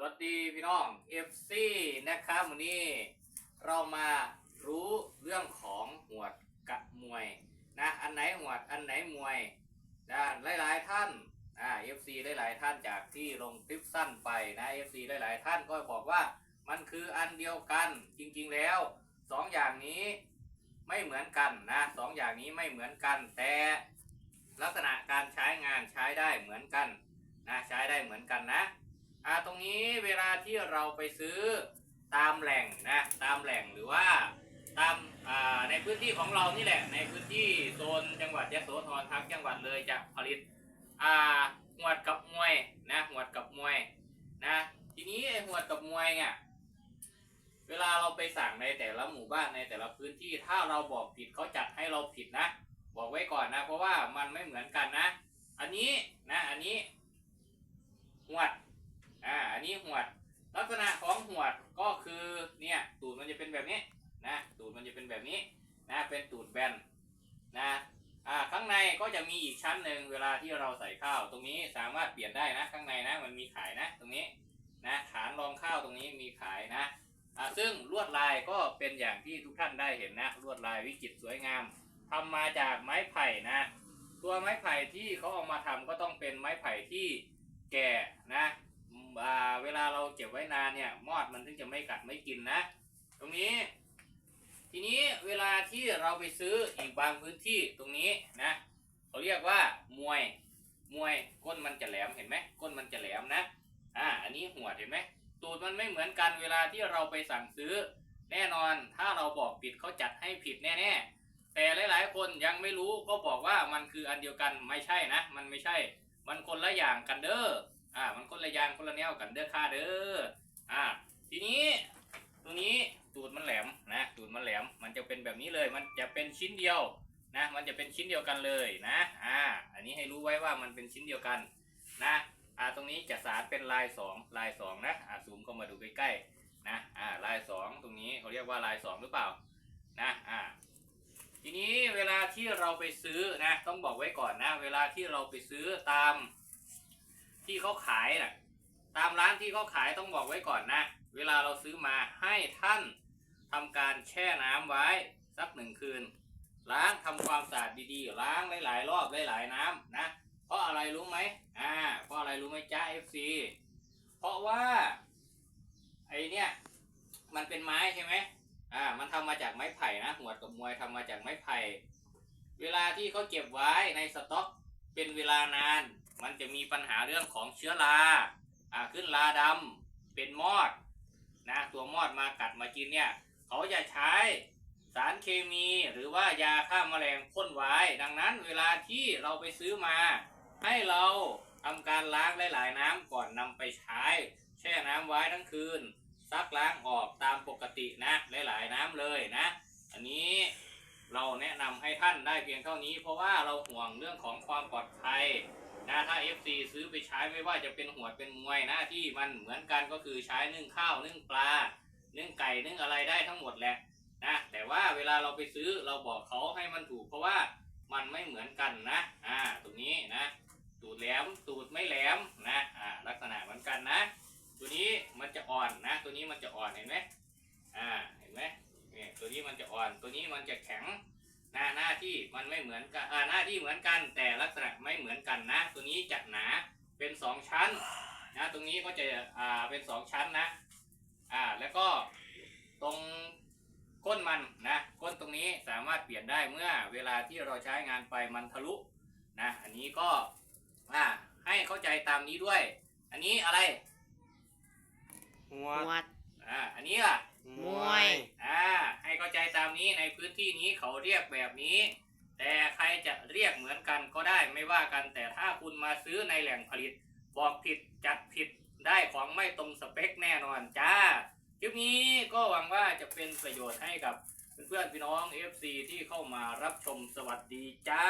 สวัสดีพี่น้อง FC นะครับวันนี้เรามารู้เรื่องของหวดกับมวยนะอันไหนหวดอันไหนมวยนะหลายๆท่านอ่า FC หลายๆท่านจากที่ลงคลิปสั้นไปนะ FC หลายๆท่านก็บอกว่ามันคืออันเดียวกันจริงๆแล้วสองอย่างนี้ไม่เหมือนกันนะสองอย่างนี้ไม่เหมือนกัน แต่ลักษณะการใช้งานใช้ได้เหมือนกันนะใช้ได้เหมือนกันนะ นี้เวลาที่เราไปซื้อตามแหล่งนะตามแหล่งหรือว่าตามาในพื้นที่ของเรานี่แหละ ในพื้นที่โซนจังหวัดยะโสธรทั้งจังหวัดเลยจะผลิตอ่าหวดกับมวยนะหวดกับมวยนะทีนี้ไอ้หวดกับมวยเนี่ยเวลาเราไปสั่งในแต่ละหมู่บ้านในแต่ละพื้นที่ถ้าเราบอกผิดเขาจัดให้เราผิดนะ บอกไว้ก่อนนะ เพราะว่ามันไม่เหมือนกันนะ อันนี้นะอันนี้หวด อ่า อันนี้หวด ลักษณะของหวดก็คือเนี่ยตูดมันจะเป็นแบบนี้นะ ตูดมันจะเป็นแบบนี้นะเป็นตูดแบนนะอ่าข้างในก็จะมีอีกชั้นหนึ่งเวลาที่เราใส่ข้าว ตรงนี้สามารถเปลี่ยนได้นะ ข้างในนะมันมีขายนะ ตรงนี้นะฐานรองข้าวตรงนี้มีขายนะอ่าซึ่งลวดลายก็เป็นอย่างที่ทุกท่านได้เห็นนะลวดลายวิจิตรสวยงามทำมาจากไม้ไผ่นะ ตัวไม้ไผ่ที่เขาเอามาทำก็ต้องเป็นไม้ไผ่ที่แก่นะ เวลาเราเก็บไว้นานเนี่ยมอดมันถึงจะไม่กัดไม่กินนะ ตรงนี้ ทีนี้เวลาที่เราไปซื้ออีกบางพื้นที่ตรงนี้นะเขาเรียกว่ามวยมวยก้นมันจะแหลมเห็นไหมก้นมันจะแหลมนะอ่าอันนี้หัวเห็นไหมตูดมันไม่เหมือนกันเวลาที่เราไปสั่งซื้อ แน่นอนถ้าเราบอกผิดเขาจัดให้ผิดแน่ๆแต่หลาย ๆ คนยังไม่รู้ก็บอกว่ามันคืออันเดียวกันไม่ใช่นะ มันไม่ใช่ มันคนละอย่างกันเด้อ อ่า มันคนละยางคนละแนวกันเด้อค่าเด้อ อ่า ทีนี้ตรงนี้ตูดมันแหลมนะตูดมันแหลม มันจะเป็นแบบนี้เลย มันจะเป็นชิ้นเดียวนะ มันจะเป็นชิ้นเดียวกันเลยนะ อ่า อันนี้ให้รู้ไว้ว่ามันเป็นชิ้นเดียวกันนะ อ่า ตรงนี้จะสารเป็นลายสองลายสองนะ อ่าซูมเข้ามาดูใกล้ๆนะ อ่า ลายสองตรงนี้เขาเรียกว่าลายสองหรือเปล่า นะ อ่าทีนี้เวลาที่เราไปซื้อนะต้องบอกไว้ก่อนนะ เวลาที่เราไปซื้อตาม ที่เขาขายน่ะตามร้านที่เขาขายต้องบอกไว้ก่อนนะ เวลาเราซื้อมาให้ท่านทำการแช่น้ำไว้สักหนึ่งคืน ล้างทำความสะอาดดีๆ ล้างหลายๆรอบหลายๆน้ำนะ เพราะอะไรรู้ไหมอ่าเพราะอะไรรู้ไหมจ้า FC เพราะว่าไอเนี่ยมันเป็นไม้ใช่ไหมอ่า มันทำมาจากไม้ไผ่นะ หัวกับมวยทำมาจากไม้ไผ่ เวลาที่เขาเก็บไว้ในสต็อก เป็นเวลานาน มันจะมีปัญหาเรื่องของเชื้อราอ่าขึ้นราดำเป็นมอดนะตัวมอดมากัดมากินเนี่ยเขาจะใช้สารเคมีหรือว่ายาฆ่าแมลงพ่นไว้ ดังนั้นเวลาที่เราไปซื้อมา ให้เราทำการล้างหลายๆน้ำก่อนนำไปใช้ แช่น้ำไว้ทั้งคืนซักล้างออกตามปกตินะหลายๆน้ำเลยนะ อันนี้ เราแนะนำให้ท่านได้เพียงเท่านี้ เพราะว่าเราห่วงเรื่องของความปลอดภัยนะถ้า FC ซื้อไปใช้ไม่ว่าจะเป็นหัวดเป็นมวยนะที่มันเหมือนกันก็คือใช้นึ่งข้าวนึ่งปลานึ่งไก่นึ่งอะไรได้ทั้งหมดแหละนะแต่ว่าเวลาเราไปซื้อเราบอกเขาให้มันถูก เพราะว่ามันไม่เหมือนกันนะอ่าตรงนี้นะตูดแหลมตูดไม่แหลมนะอ่าลักษณะเหมือนกันนะ ตัวนี้มันจะอ่อนนะ ตัวนี้มันจะอ่อนเห็นไหมอ่าเห็นไหมเนี่ยตัวนี้มันจะอ่อนตัวนี้มันจะแข็ง น้าหน้าที่มันไม่เหมือนกันอ่าหน้าที่เหมือนกันแต่ลักษณะไม่เหมือนกันนะ ตัวนี้จะหนาเป็นสองชั้นนะตรงนี้ก็จะอ่าเป็นสองชั้นนะอ่าแล้วก็ตรงก้นมันนะก้นตรงนี้สามารถเปลี่ยนได้เมื่อเวลาที่เราใช้งานไปมันทะลุนะอันนี้ก็อ่าให้เข้าใจตามนี้ด้วย อันนี้อะไรหัวหวดอ่าอันนี้ล่ะ มวย อ่า ให้เข้าใจตามนี้ในพื้นที่นี้เขาเรียกแบบนี้ แต่ใครจะเรียกเหมือนกันก็ได้ไม่ว่ากัน แต่ถ้าคุณมาซื้อในแหล่งผลิต บอกผิดจัดผิดได้ของไม่ตรงสเปคแน่นอนจ้า คลิปนี้ก็หวังว่าจะเป็นประโยชน์ให้กับเพื่อนๆพี่น้อง FC ที่เข้ามารับชมสวัสดีจ้า